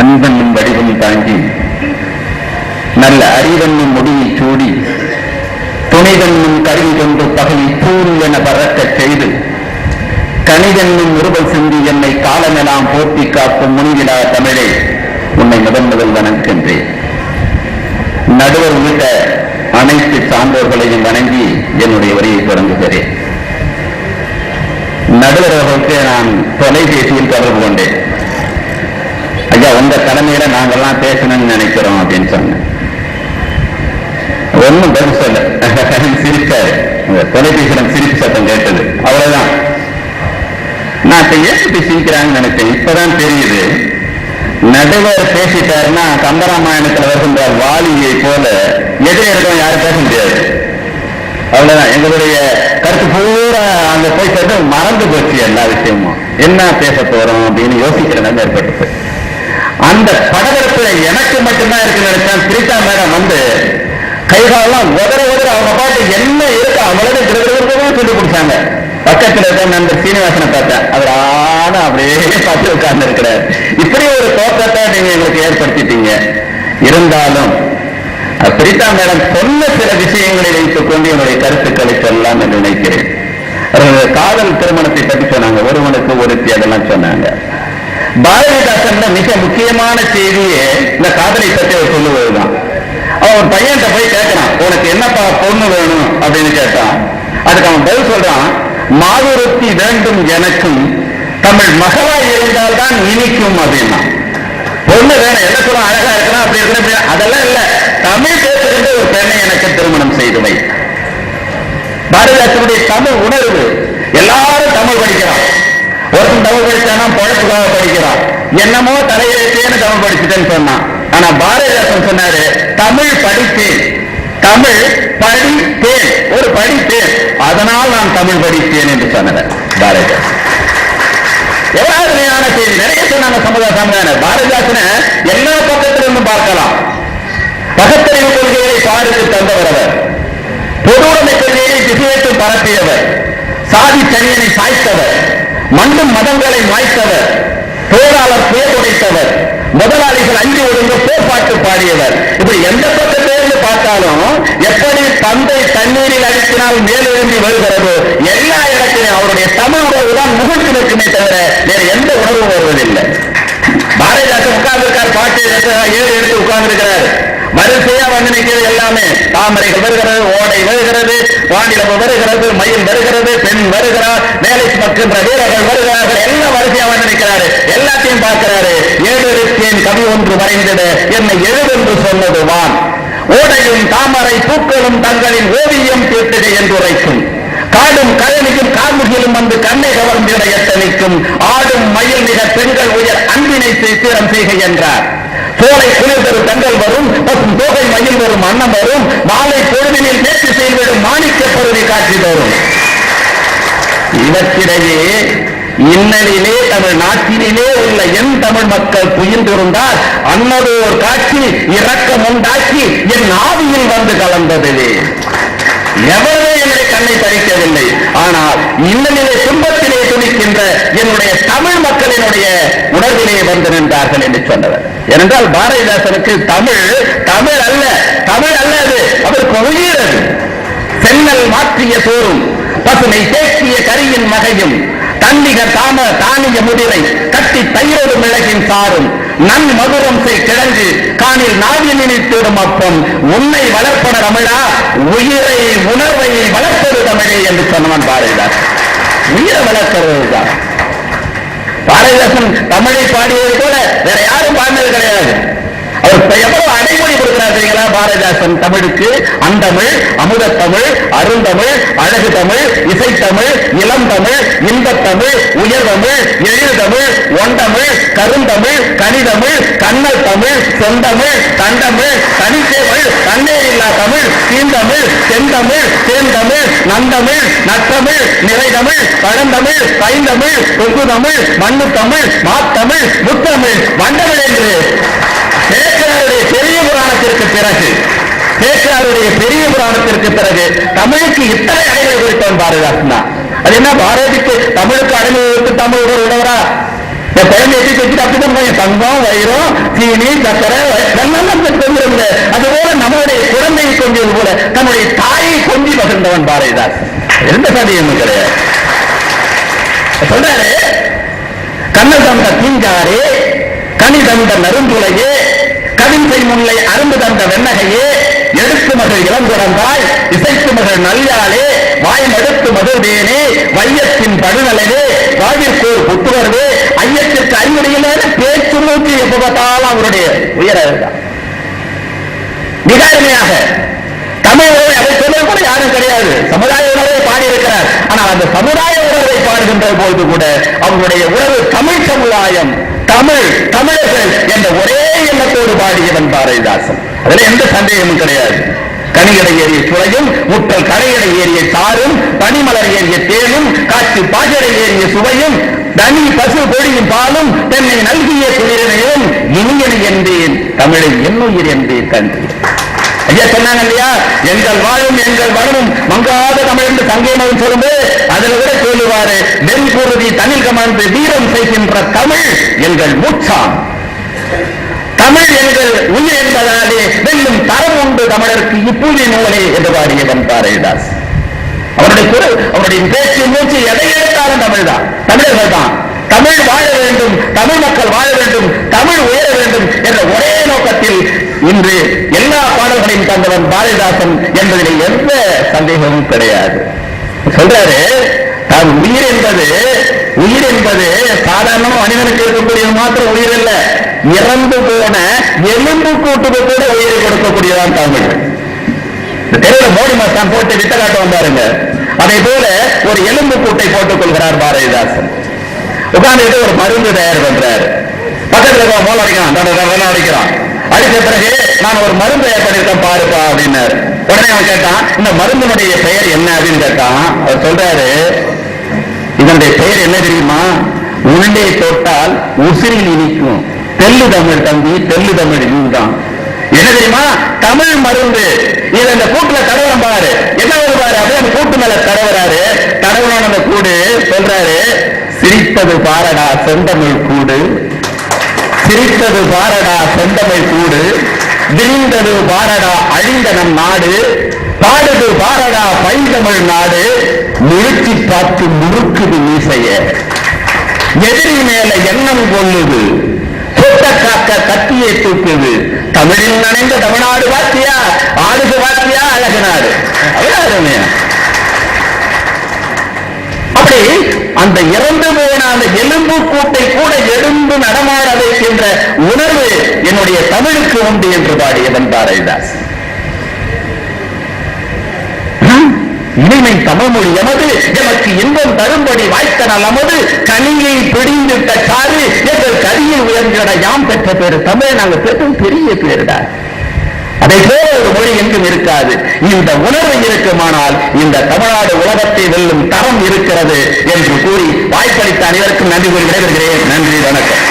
அன்பனும் வடிவம் தாங்கி நல்ல அறிவென்னும் முடியை சூடி துணிதன்னும் கருவி கொண்டு பகல் பூர் என பறக்கச் செய்து கணிதென்னும் உருவல் சிந்தி என்னை காலமெல்லாம் போற்றி காக்கும் முன்விழா தமிழே உன்னை முதன் முதல் வணங்குகின்றேன். நடுவர் உள்ளிட்ட அனைத்து சான்றோர்களையும் வணங்கி என்னுடைய உரையை தொடங்குகிறேன். நடுவர் அவர்களுக்கு நான் தொலைபேசியில் தொடர்பு கொண்டேன். ஐயா உங்க தலைமையில நாங்கெல்லாம் பேசணும்னு நினைக்கிறோம் அப்படின்னு சொன்னேன். ஒன்னும் பதில் சொல்ல சிரிச்சாரு தொலைபேசியிடம் சிரிப்பு சத்தம் கேட்டது. அவ்வளவுதான். நான் இப்ப ஏன் இப்படி சிரிக்கிறாங்கன்னு நினைச்சேன் இப்பதான் தெரியுது. நடுவர் பேசிட்டாருன்னா கம்பராமாயணத்துல வருகின்ற வாலியை போல எதிரே இருக்கவங்க யாரும் பேச முடியாது. அவ்வளவுதான். எங்களுடைய கருத்து பூரா அங்க போய் சேர்ந்து மறந்து போச்சு எல்லா விஷயமும். என்ன பேச போறோம் அப்படின்னு யோசிக்கிற நிலைமை ஏற்பட்டு அந்த படபடப்புல எனக்கு மட்டும்தான் இருக்குன்னு நினைச்சேன் பிரீதா மேடம் வந்து கைகாலெல்லாம் உதற உதற அவங்க பாட்டு என்ன இருக்கு அவளது கிரகமாக சொல்லி கொடுத்தாங்க. பக்கத்துல இருக்க நண்பர் சீனிவாசனை பார்த்தேன். அவர் ஆனா அப்படியே பார்த்து உட்கார்ந்து இருக்கிறார் இப்படி ஒரு தோற்றத்தை நீங்க எங்களுக்கு ஏற்படுத்திட்டீங்க. இருந்தாலும் பிரீதா மேடம் சொன்ன சில விஷயங்களை வைத்துக் கொண்டு என்னுடைய கருத்துக்களை சொல்லலாம் என்று நினைக்கிறேன். காதல் திருமணத்தை பற்றி சொன்னாங்க. ஒருவனுக்கு ஒருத்தி அதெல்லாம் சொன்னாங்க. பாரதிதாசன் மிக முக்கியமான செய்தியே இந்த காதலை பற்றி அவர் சொல்லுவதுதான். அவன் ஒரு பையன்கிட்ட போய் கேட்கிறான் உனக்கு என்னப்பா பொண்ணு வேணும்? அப்படின்னு கேட்டான். அதுக்கு அவன் பதில் சொல்றான் மாதுருத்தி வேண்டும் எனக்கும் தமிழ் மகளா இருந்தால்தான் இனிக்கும் அப்படின்னா. பொண்ணு வேணும் என்ன சொல்ல அழகா இருக்கலாம் அப்படி இருக்கணும் அதெல்லாம் இல்ல. தமிழ் பேசுகின்ற ஒரு பெண்ணை எனக்கு திருமணம் செய்து வை. பாரதிதாசனுடைய தமிழ் உணர்வு எல்லாரும் ஒருத்தன் பழப்புக்காக படிக்கிறான். என்னமோ தலையெழுத்தேன்னு தமிழ் படிச்சுட்டேன்னு சொன்னான். ஆனா பாரதிதாசன் சொன்னாரு தமிழ் படித்தேன். தமிழ் படித்தேன். ஒரு படித்தேன். அதனால் நான் தமிழ் படித்தேன் என்று சொன்னார் பாரதிதாசன். எவ்வளவு அருமையான செய்தி? நிறைய சொன்னாங்க சமுதாய சமுதாய பாரதிதாசனை எல்லா பக்கத்திலிருந்தும் பார்க்கலாம். பகத்தறிவு கொள்கையை பாருக்கு தந்தவர் அவர். பொதுவுடைமை கொள்கையை திசையேற்று பரப்பியவர். சாதி சனியனை சாய்த்தவர். மண்ணும் மதங்களை மாய்த்தவர் போராளர் பேருடைத்தவர் முதலாளிகள் அஞ்சு ஒழுங்கு போர்பாட்டு பாடியவர். இப்படி எந்த பக்கத்திலிருந்து பார்த்தாலும் எப்படி தந்தை தண்ணீரில் அடித்தினால் மேலெழும்பி வருகிறது எல்லா இடத்திலும் அவருடைய தமிழ் உணர்வு தான் முகத்து நிற்குமே தவிர வேற எந்த உணர்வும் வருவதில்லை. பாரதிதாசன் உட்கார்ந்திருக்கார் பாட்டு ஏழு எடுத்து உட்கார்ந்திருக்கிறார். இருக்கிற வந்து நிற்கிறது எல்லாமே. தாமரைகள் வருகிறது ஓடை வருகிறது வானிலவு வருகிறது மயில் வருகிறது பெண் வருகிறார் வேலை சுமக்கின்ற வீரர்கள் வருகிறார்கள். எல்லாம் வரிசையா வந்து நிற்கிறாரு எல்லாத்தையும் பார்க்கிறாரு. ஏழு கவி ஒன்று வரைந்தது என்னை எழுதென்று சொன்னது வான். ஓடையும் தாமரை பூக்களும் தங்களின் ஓவியம் தீட்டுகை என்று உரைக்கும். ஆடும் கழனியும் கார்முகிலும் வந்து கண்ணை கவர்ந்திட எத்தனைக்கும்? ஆடும் மயில் மிக பெண்கள் உயர் அன்பினை சித்திரம் செய்க என்றார். சோலை குளிர் தரும் தங்கள் வரும் தோகை மயில் வரும் அன்னம் வரும் மாலை பொழுதினில் நேற்று செயல்விடும் மாணிக்க பொருளை காட்சி தரும். இவற்றிடையே இன்னலிலே தமிழ் நாட்டினிலே உள்ள என் தமிழ் மக்கள் துயின்றிருந்தால் அன்னதோர் காட்சி இரக்கம் உண்டாக்கி என் ஆவியில் வந்து கலந்ததிலே. எவரே கண்ணை தரிக்கவில்லை ஆனால் இன்னலிலே துன்பத்திலே துணிக்கின்ற என்னுடைய தமிழ் மக்களினுடைய உணர்விலே வந்து நின்றார்கள் என்று சொன்னவர். ஏனென்றால் பாரதிதாசனுக்கு தமிழ் தமிழ் அல்ல தமிழ் அல்ல அது. அவருக்கு உயிர் அது. சென்னல் மாற்றிய தோறும் பசுமை தேக்கிய கரியின் மகையும் தன்னிக தாம தானிய முதிரை கட்டி தயிரோடு மிளகின் சாரும் நன் மதுரம் செய் கிழங்கு காணில் நாவி நினைத்திடும் அப்பம். உன்னை வளர்ப்பன தமிழா உயிரை உணர்வை வளர்ப்பது தமிழே என்று சொன்னவன் பாரதிதாசன் உயிரை வளர்க்கிறது தான் பாரதிதாசன் தமிழை பாடியது போல வேற யாரும் பாடினது கிடையாது அவர் இப்ப எவ்வளவு அடைமொழி கொடுக்கிறார் தெரியுங்களா தமிழுக்கு அந்தமிழ் அமுதத்தமிழ் அருந்தமிழ் அழகு தமிழ் இசைத்தமிழ் இளந்தமிழ் இன்பத்தமிழ் உயர்தமிழ் எழுதமிழ் ஒண்டமிழ் கருந்தமிழ் கனிதமிழ் கண்ணல் தமிழ் செந்தமிழ் தண்டமிழ் தனித்தமிழ் தண்ணீரில்லா தமிழ் தீந்தமிழ் செந்தமிழ் தேந்தமிழ் நந்தமிழ் நற்றமிழ் நிறைதமிழ் பழந்தமிழ் பைந்தமிழ் தொகுதமிழ் மண்ணுத்தமிழ் மாத்தமிழ் முத்தமிழ் வண்டமிழ் என்று. பிறகு சேக்கராருடைய பெரிய புராணத்திற்கு பிறகு தமிழுக்கு இத்தனை அடைகளை குறித்தவன் பாரதிதாசன் தான் அது என்ன? பாரதிக்கு தமிழுக்கு அடைமை வைத்து தமிழ் உணர்வு உடவரா இந்த குழந்தைய வச்சுட்டு அப்படிதான் தங்கம் வைரம் சீனி சக்கரை நம்மளுடைய குழந்தையை கொஞ்சது போல தன்னுடைய தாயை கொஞ்சி மகிழ்ந்தவன் பாரதிதாஸ் எந்த சந்தேகமும் கிடையாது. சொல்றாரு கண்ண தந்த தீங்காரே கனி தந்த கவின்சை முல்லை அரும்பு தந்த வெண்ணகையே எடுத்து மகள் இளங்குறந்தாய் இசைத்து மகள் நல்யாளே வாயம் மதுவேனே வையத்தின் படுநலனே வாழ்விற்கோர் புத்துவர்வே ஐயத்திற்கு அறிவுரையிலே பேச்சு நோக்கி எப்ப அவருடைய உயர மிக அருமையாக தமிழ் அதை சொல்வது கூட யாரும் கிடையாது. சமுதாய உணவை பாடி இருக்கிறார் ஆனால் அந்த சமுதாய வருகின்ற போது கூட அவங்களுடைய உறவு தமிழ் சமுதாயம் தமிழ் தமிழர்கள் என்ற ஒரே எண்ணத்தோடு பாடியவன் பாரதிதாசன். அதுல எந்த சந்தேகமும் கிடையாது. கனிகளை ஏறிய சுளையும் முட்டல் கரையடை ஏறிய சாரும் பனிமலர் ஏறிய தேனும் காற்று பாஜடை ஏறிய சுவையும் தனி பசு பொழியும் பாலும் தென்னை நல்கிய குளிரனையும் இனியனை என்பேன் தமிழை என்னுயிர் என்பேன் கண்டு ஐயா சொன்னாங்க இல்லையா? எங்கள் வாழும் எங்கள் வளமும் மங்காத தமிழ் என்று சங்கேமம் சொல்லும்போது அதில் விட சொல்லுவாரு வெண்குருதி தனில் கமாந்து வீரம் செய்கின்ற தமிழ் எங்கள் மூச்சாம் தமிழ் எங்கள் உயிர் என்பதாலே வெல்லும் தரம் உண்டு தமிழருக்கு. இப்பூதி நூலே என்று பாடியவன் பாரதிதாஸ் அவருடைய குரல் அவருடைய பேச்சு மூச்சு எதை எடுத்தாலும் தமிழ் தான் தமிழர்கள் தான். தமிழ் வாழ வேண்டும் தமிழ் மக்கள் வாழ வேண்டும் தமிழ் உயர வேண்டும் என்ற ஒரே நோக்கத்தில் இன்று எல்லா பாடல்களையும் தந்தவன் பாரதிதாசன் என்பதில் எந்த சந்தேகமும் கிடையாது. சொல்றாரு அது உயிர் என்பது உயிர் என்பது சாதாரண மனிதனுக்கு இருக்கக்கூடிய மாத்திரம் உயிர் அல்ல. இறந்து போன எலும்பு கூட்டுக்கு கூட உயிரை கொடுக்கக்கூடியதான் தமிழ் இந்த தெருவில் மோடி மஸ்தான் போட்டு வித்த காட்ட வந்தாருங்க. அதே போல ஒரு எலும்பு கூட்டை போட்டுக் கொள்கிறார் பாரதிதாசன். உட்கார்ந்துட்டு ஒரு மருந்து தயார் பண்றாரு. பக்கத்துல இருக்க மோல் அடிக்கிறான். அடிக்கிறான். அடித்த பிறகு நான் ஒரு மருந்து தயார் பண்ணிருக்கேன் பாருப்பா அப்படின்னாரு. உடனே அவன் கேட்டான் இந்த மருந்தினுடைய பெயர் என்ன அப்படின்னு கேட்டான். அவர் சொல்றாரு இதனுடைய பெயர் என்ன தெரியுமா? உள்ளே தொட்டால் உசிரில் இனிக்கும் தெல்லு தமிழ் தம்பி தெல்லு தமிழ் இதுதான் என்ன தெரியுமா? தமிழ் மருந்து. இது அந்த கூட்டுல தடவரம் பாரு. என்ன வருவாரு பாரு? அப்படியே அந்த கூட்டு மேல தடவுறாரு. தடவரான அந்த கூடு சொல்றாரு சிரித்தது பாரடா செந்தமிழ் கூடு. சிரித்தது பாரடா செந்தமிழ் கூடு. விரிந்தது பாரடா அழிந்த நம் நாடு பாடுது பாரடா பைந்தமிழ் நாடு முழுச்சி பார்த்து முறுக்குது மீசைய. எதிரி மேல எண்ணம் கொள்ளுது சொத்த காக்க கத்தியை தூக்குது. தமிழில் நனைந்த தமிழ்நாடு வாத்தியா ஆடுக வாத்தியா அழகு நாடு. அவ்வளவு அருமையா அந்த இறந்து போன அந்த எலும்பு கூட்டை கூட எழுந்து நடமாட வைக்கின்ற உணர்வு என்னுடைய தமிழுக்கு உண்டு என்று பாடியவன் பாரதிதாஸ். இனிமை தமிழ்மொழி எமது? எமக்கு இன்பம் தரும்படி வாய்த்த நமது? கனியை பிடிந்திட்ட சாறு? எங்கள் கரியை உயர்ந்திட யாம் பெற்ற பேரு தமிழ் நாங்கள் பெற்றும் பெரிய பேருடா. அதை போல ஒரு மொழி எங்கும் இருக்காது. இந்த உணர்வு இருக்குமானால் இந்த தமிழ்நாடு உலகத்தை வெல்லும் தரம் இருக்கிறது என்று கூறி வாய்ப்பளித்த அனைவருக்கும் நன்றி கூறி விடைபெறுகிறேன். நன்றி வணக்கம்.